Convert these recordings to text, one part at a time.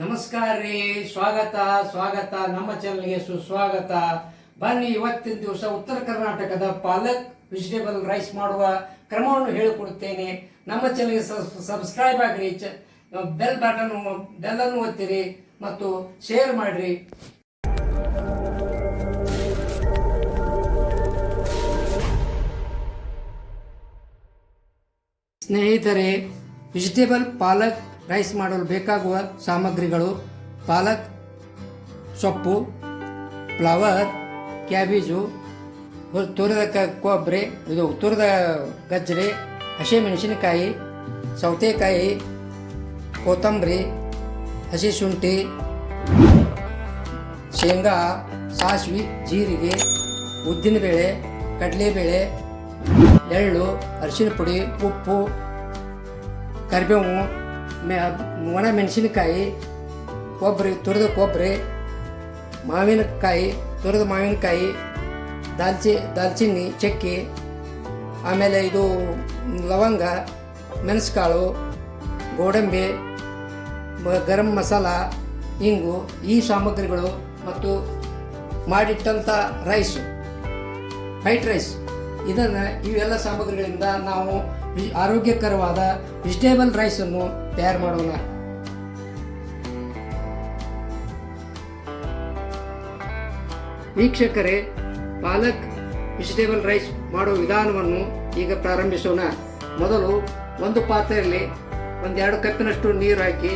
ನಮಸ್ಕಾರ ರೀ ಸ್ವಾಗತ ಸ್ವಾಗತ, ನಮ್ಮ ಚಾನಲ್ಗೆ ಸುಸ್ವಾಗತ. ಬನ್ನಿ ಇವತ್ತಿನ ದಿವಸ ಉತ್ತರ ಕರ್ನಾಟಕದ ಪಾಲಕ್ ವೆಜಿಟೇಬಲ್ ರೈಸ್ ಮಾಡುವ ಕ್ರಮವನ್ನು ಹೇಳಿಕೊಡುತ್ತೇನೆ. ನಮ್ಮ ಚಾನಲ್ಗೆ ಸಬ್ಸ್ಕ್ರೈಬ್ ಆಗಿರಿ ಬೆಲ್ ಬಟನ್ ಬೆಲ್ಲನ್ನು ಒತ್ತಿರಿ ಮತ್ತು ಶೇರ್ ಮಾಡಿರಿ. ಸ್ನೇಹಿತರೆ ವೆಜಿಟೇಬಲ್ ಪಾಲಕ್ ರೈಸ್ ಮಾಡಲು ಬೇಕಾಗುವ ಸಾಮಗ್ರಿಗಳು ಪಾಲಕ್, ಸೊಪ್ಪು ಫ್ಲವರ್ ಕ್ಯಾಬೇಜು ತುರಿದ ಕ ಕೊಬ್ಬರಿ, ಇದು ತುರಿದ ಗಜ್ಜರಿ ಹಸಿಮೆಣಸಿನಕಾಯಿ ಸೌತೆಕಾಯಿ, ಕೊತ್ತಂಬರಿ, ಹಸಿ ಶುಂಠಿ, ಶೇಂಗಾ, ಸಾಸಿವೆ, ಜೀರಿಗೆ, ಉದ್ದಿನಬೇಳೆ, ಕಡಲೆಬೇಳೆ, ಎಳ್ಳು ಅರಿಶಿನ ಪುಡಿ, ಉಪ್ಪು, ಕರಿಬೇವು ಮೆ ಒಣ ಮೆಣಸಿನಕಾಯಿ ಕೊಬ್ಬರಿ ತುರಿದ ಕೊಬ್ಬರಿ ಮಾವಿನಕಾಯಿ, ತುರಿದ ಮಾವಿನಕಾಯಿ, ದಾಲ್ಚಿ, ದಾಲ್ಚಿನ್ನಿ, ಚಕ್ಕೆ, ಆಮೇಲೆ ಇದು ಲವಂಗ, ಮೆಣಸುಕಾಳು, ಗೋಡಂಬಿ ಗರಂ ಮಸಾಲ, ಇಂಗು ಈ ಸಾಮಗ್ರಿಗಳು ಮತ್ತು ಮಾಡಿಟ್ಟಂಥ ರೈಸು ವೈಟ್ ರೈಸ್ ಇದನ್ನು ಇವೆಲ್ಲ ಸಾಮಗ್ರಿಗಳಿಂದ ನಾವು ಆರೋಗ್ಯಕರವಾದ ವೆಜಿಟೇಬಲ್ ರೈಸನ್ನು ತಯಾರು ಮಾಡೋಣ. ವೀಕ್ಷಕರೇ, ಪಾಲಕ್ ವೆಜಿಟೇಬಲ್ ರೈಸ್ ಮಾಡುವ ವಿಧಾನವನ್ನು ಈಗ ಪ್ರಾರಂಭಿಸೋಣ. ಮೊದಲು ಒಂದು ಪಾತ್ರೆಯಲ್ಲಿ ಒಂದೆರಡು ಕಪ್ಪಿನಷ್ಟು ನೀರು ಹಾಕಿ,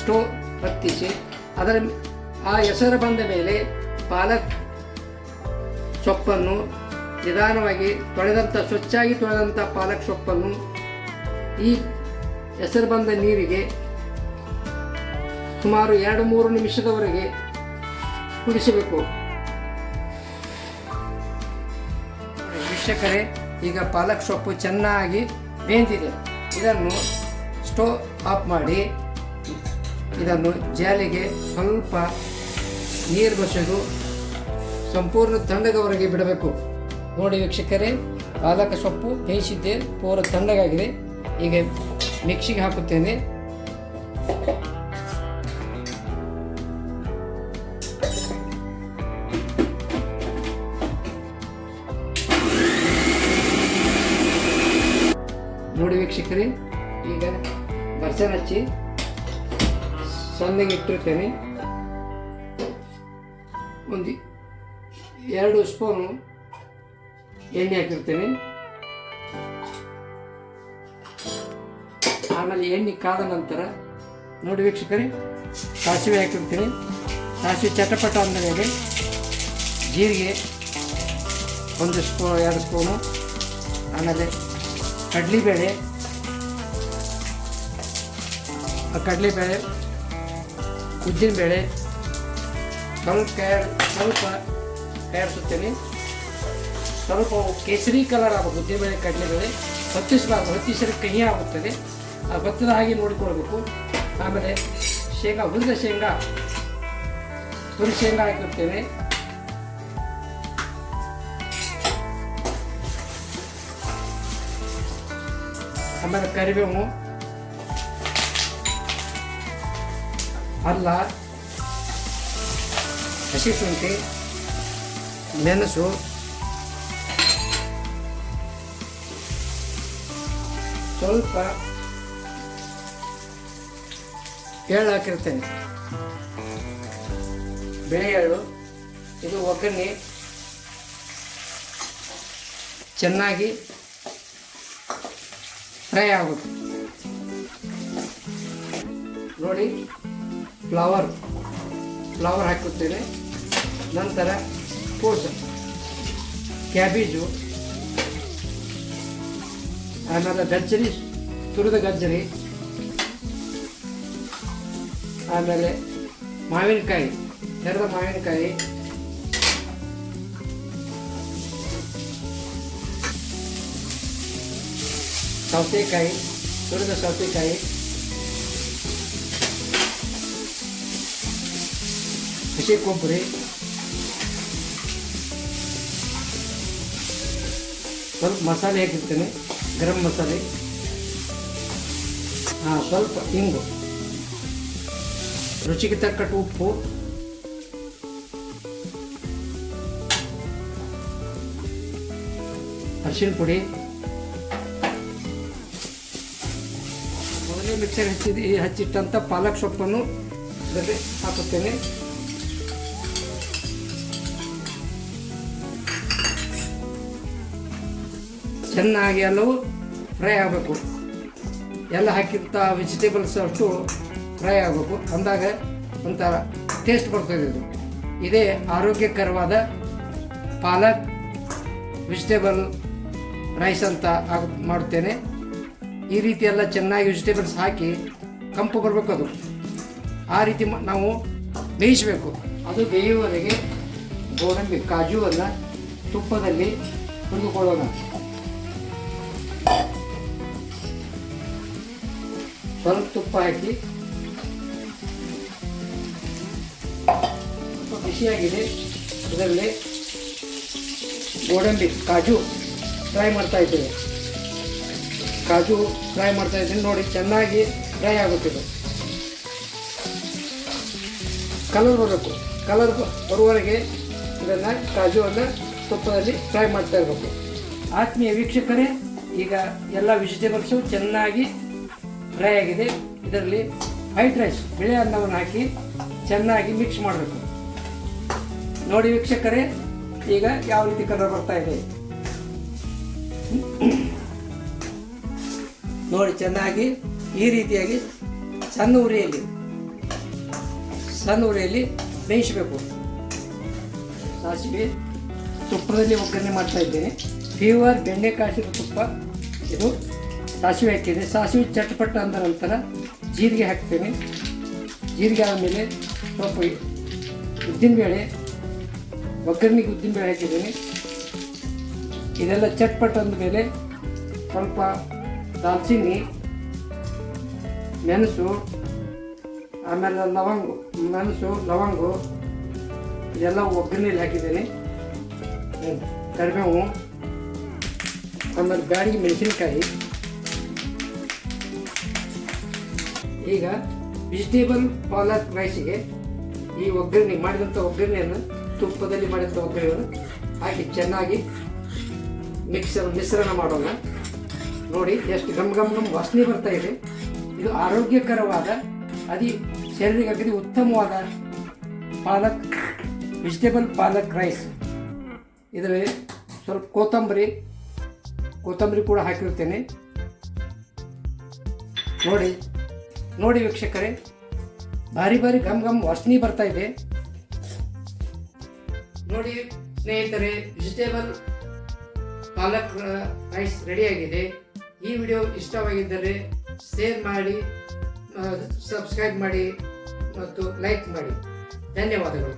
ಸ್ಟೋವ್ ಹತ್ತಿಸಿ, ಅದರ ಆ ಹೆಸರು ಬಂದ ಮೇಲೆ ಪಾಲಕ್ ಸೊಪ್ಪನ್ನು ನಿಧಾನವಾಗಿ ತೊಳೆದಂಥ ಸ್ವಚ್ಛಾಗಿ ತೊಳೆದಂಥ ಪಾಲಕ್ ಸೊಪ್ಪನ್ನು ಈ ಹೆಸರು ಬಂದ ನೀರಿಗೆ ಸುಮಾರು ಎರಡು ಮೂರು ನಿಮಿಷದವರೆಗೆ ಕುಡಿಸಬೇಕು ವೀಕ್ಷಕರೇ, ಈಗ ಪಾಲಕ್ ಸೊಪ್ಪು ಚೆನ್ನಾಗಿ ಬೇಂದಿದೆ. ಇದನ್ನು ಸ್ಟೋವ್ ಆಫ್ ಮಾಡಿ, ಇದನ್ನು ಜಾಲಿಗೆ ಸ್ವಲ್ಪ ನೀರು ಬಸೆದು, ಸಂಪೂರ್ಣ ತಂಡದವರೆಗೆ ಬಿಡಬೇಕು. ನೋಡಿ ವೀಕ್ಷಕರೇ ಪಾಲಕ ಸೊಪ್ಪು ಬೇಯಿಸಿದ್ದೆ, ಪೂರ ತಣ್ಣಗಾಗಿದೆ. ಈಗ ಮಿಕ್ಸಿಗೆ ಹಾಕುತ್ತೇನೆ. ನೋಡಿ ವೀಕ್ಷಕರೇ, ಈಗ ಬರ್ಸನ್ ಹಚ್ಚಿ ಸಣ್ಣಗೆ ಇಟ್ಟಿರ್ತೇನೆ. ಒಂದು, ಎರಡು ಸ್ಪೂನು ಎಣ್ಣೆ ಹಾಕಿರ್ತೀನಿ ಆಮೇಲೆ ಎಣ್ಣೆ ಕಾದ ನಂತರ ನೋಡಿ ವೀಕ್ಷಕರೇ ಸಾಸಿವೆ ಹಾಕಿರ್ತೀನಿ ಸಾಸಿವೆ ಚಟಪಟ ಅಂದಮೇಲೆ ಜೀರಿಗೆ ಒಂದು ಸ್ಪೂ, ಎರಡು ಸ್ಪೂನು, ಆಮೇಲೆ ಕಡಲೆಬೇಳೆ, ಆ ಉದ್ದಿನ ಉದ್ದಿನಬೇಳೆ, ಸ್ವಲ್ಪ ಸ್ವಲ್ಪ ಕ್ಯಾರಿಸುತ್ತೇನೆ ಸ್ವಲ್ಪ ಕೇಸರಿ ಕಲರ್ ಆಗಬೇಕು ಉದ್ದಿನಬೇಳೆ ಕಡಲೆಬೇಳೆ ಹೊತ್ತಿಸಬಾರ್ದು ಹೊತ್ತಿಸಿದ್ರೆ ಕಹಿ ಆಗುತ್ತದೆ. ಆ ಭತ್ತದ ಹಾಗೆ ನೋಡಿಕೊಳ್ಬೇಕು ಆಮೇಲೆ ಶೇಂಗಾ ಹುರಿದ ಶೇಂಗಾ ಹುರಿ ಶೇಂಗಾ ಹಾಕಿರ್ತೇವೆ ಆಮೇಲೆ ಕರಿಬೇವು, ಅಲ್ಲ, ಹಸಿ ಶುಂಠಿ, ಮೆಣಸು ಸ್ವಲ್ಪ ಎಳ್ಳು ಹಾಕಿರ್ತೇನೆ ಬಿಳಿ ಇದು ಒಗ್ಗರಣೆ. ಚೆನ್ನಾಗಿ ಫ್ರೈ ಆಗುತ್ತೆ. ನೋಡಿ, ಫ್ಲವರ್. ಫ್ಲವರ್ ಹಾಕುತ್ತೇನೆ ನಂತರ ಕೋಸು ಕ್ಯಾಬೇಜು. ಆಮೇಲೆ ಗಜ್ಜರಿ, ತುರಿದ ಗಜ್ಜರಿ. ಆಮೇಲೆ ಮಾವಿನಕಾಯಿ, ತೆರೆದ ಮಾವಿನಕಾಯಿ. ಸೌತೆಕಾಯಿ, ತುರಿದ ಸೌತೆಕಾಯಿ. ಹಸಿ ಕೊಬ್ಬರಿ. ಸ್ವಲ್ಪ ಮಸಾಲೆ ಹಾಕಿರ್ತೇನೆ. ಗರಂ ಮಸಾಲೆ. ಹಾಂ, ಸ್ವಲ್ಪ ಇಂಗು. ರುಚಿಗೆ ತಕ್ಕಟ್ಟು ಉಪ್ಪು. ಅರಿಶಿನ ಪುಡಿ. ಮೊದಲೇ ಮಿಕ್ಸರ್ ಹಚ್ಚಿದ ಹಚ್ಚಿಟ್ಟಂಥ ಪಾಲಕ್ ಸೊಪ್ಪನ್ನು ಹಾಕುತ್ತೇನೆ. ಚೆನ್ನಾಗಿ ಎಲ್ಲವೂ ಫ್ರೈ ಆಗಬೇಕು. ಎಲ್ಲ ಹಾಕಿದಂಥ ವೆಜಿಟೇಬಲ್ಸ್ ಅಷ್ಟು ಫ್ರೈ ಆಗಬೇಕು. ಅಂದಾಗ ಒಂಥರ ಟೇಸ್ಟ್ ಬರ್ತದೆ ಇದು. ಇದೇ ಆರೋಗ್ಯಕರವಾದ ಪಾಲಕ್ ವೆಜಿಟೇಬಲ್ ರೈಸ್ ಅಂತ ಆಗ ಮಾಡುತ್ತೇನೆ. ಈ ರೀತಿ ಎಲ್ಲ ಚೆನ್ನಾಗಿ ವೆಜಿಟೇಬಲ್ಸ್ ಹಾಕಿ ಕಂಪು ಬರಬೇಕು ಅದು. ಆ ರೀತಿ ನಾವು ಬೇಯಿಸಬೇಕು. ಅದು ಬೇಯುವವರೆಗೆ ಗೋಡಂಬಿ ಕಾಜುವನ್ನು ತುಪ್ಪದಲ್ಲಿ ಹುರಿದುಕೊಳ್ಳೋಣ. ಸ್ವಲ್ಪ ತುಪ್ಪ ಹಾಕಿ ಬಿಸಿಯಾಗಿದೆ. ಅದರಲ್ಲಿ ಗೋಡಂಬಿ, ಕಾಜು ಫ್ರೈ ಮಾಡ್ತಾ ಇದ್ದೇವೆ. ಕಾಜು ಫ್ರೈ ಮಾಡ್ತಾ ಇದ್ದೀನಿ. ನೋಡಿ, ಚೆನ್ನಾಗಿ ಫ್ರೈ ಆಗುತ್ತಿದೆ ಕಲರ್ ಬರಬೇಕು. ಕಲರ್ ಬರುವವರೆಗೆ ಇದನ್ನು, ಕಾಜುವನ್ನು ತುಪ್ಪದಲ್ಲಿ ಫ್ರೈ ಮಾಡ್ತಾ ಇರಬೇಕು. ಆತ್ಮೀಯ ವೀಕ್ಷಕರೇ, ಈಗ ಎಲ್ಲ ವೆಜಿಟೇಬಲ್ಸು ಚೆನ್ನಾಗಿ ಫ್ರೈ ಆಗಿದೆ. ಇದರಲ್ಲಿ ವೈಟ್ ರೈಸ್ ಬಿಳಿ ಅನ್ನವನ್ನು ಹಾಕಿ ಚೆನ್ನಾಗಿ ಮಿಕ್ಸ್ ಮಾಡಬೇಕು. ನೋಡಿ ವೀಕ್ಷಕರೇ, ಈಗ ಯಾವ ರೀತಿ ಕಲರ್ ಬರ್ತಾ ಇದೆ. ನೋಡಿ ಚೆನ್ನಾಗಿ, ಈ ರೀತಿಯಾಗಿ ಸಣ್ಣ ಉರಿಯಲ್ಲಿ ಸಣ್ಣ ಉರಿಯಲ್ಲಿ ಬೇಯಿಸಬೇಕು. ಸಾಸಿವೆ ತುಪ್ಪದಲ್ಲಿ ಒಗ್ಗರಣೆ ಮಾಡ್ತಾ ಇದ್ದೇನೆ. ಫೀವರ್ ಬೆಣ್ಣೆ ಕಾಸಿದ ತುಪ್ಪ. ಇದು ಸಾಸಿವೆ ಹಾಕಿದೆ ಸಾಸಿವೆ ಚಟ್ಪಟ್ಟ ಅಂದ ನಂತರ ಜೀರಿಗೆ ಹಾಕ್ತೇನೆ. ಜೀರಿಗೆ ಆದಮೇಲೆ ಸ್ವಲ್ಪ ಉದ್ದಿನಬೇಳೆ ಒಗ್ಗರಣೆಗೆ ಉದ್ದಿನಬೇಳೆ ಹಾಕಿದ್ದೇನೆ. ಇದೆಲ್ಲ ಚಟ್ಪಟ್ ಅಂದಮೇಲೆ ಸ್ವಲ್ಪ ದಾಲ್ಚಿನ್ನಿ, ಮೆಣಸು, ಆಮೇಲೆ ಲವಂಗ, ಮೆಣಸು, ಲವಂಗು, ಇದೆಲ್ಲ ಒಗ್ಗರಣೆಯಲ್ಲಿ ಹಾಕಿದ್ದೇನೆ. ಕರಿಬೇವು, ಆಮೇಲೆ ಬ್ಯಾಡಿಗೆ ಮೆಣಸಿನಕಾಯಿ. ಈಗ ವೆಜಿಟೇಬಲ್ ಪಾಲಕ್ ರೈಸಿಗೆ ಈ ಒಗ್ಗರಣೆ ಮಾಡಿದಂಥ ಒಗ್ಗರಣೆಯನ್ನು ತುಪ್ಪದಲ್ಲಿ ಮಾಡಿದಂಥ ಒಗ್ಗರಣೆಯನ್ನು ಹಾಕಿ ಚೆನ್ನಾಗಿ ಮಿಕ್ಸರ್ ಮಿಶ್ರಣ ಮಾಡೋಣ. ನೋಡಿ, ಎಷ್ಟು ಗಮ್ ಗಮ್ ಗಮ್ ವಾಸನೆ ಬರ್ತಾ ಇದೆ. ಇದು ಆರೋಗ್ಯಕರವಾದ ಅದಿ ಶರೀರಕ್ಕೆ ಅಗದಿ ಉತ್ತಮವಾದ ಪಾಲಕ್ ವೆಜಿಟೇಬಲ್ ಪಾಲಕ್ ರೈಸ್ ಇದರಲ್ಲಿ ಸ್ವಲ್ಪ ಕೊತ್ತಂಬರಿ ಕೊತ್ತಂಬರಿ ಕೂಡ ಹಾಕಿರ್ತೇನೆ ನೋಡಿ ನೋಡಿ ವೀಕ್ಷಕರೇ ಭಾರಿ ಭಾರಿ ಗಮ್ ಗಮ್ ವಾಸನೆ ಬರ್ತಾ ಇದೆ. ನೋಡಿ ಸ್ನೇಹಿತರೆ ವೆಜಿಟೇಬಲ್ ಪಾಲಕ್ ರೈಸ್ ರೆಡಿಯಾಗಿದೆ ಈ ವಿಡಿಯೋ ಇಷ್ಟವಾಗಿದ್ದರೆ ಶೇರ್ ಮಾಡಿ ಸಬ್ಸ್ಕ್ರೈಬ್ ಮಾಡಿ ಮತ್ತು ಲೈಕ್ ಮಾಡಿ. ಧನ್ಯವಾದಗಳು.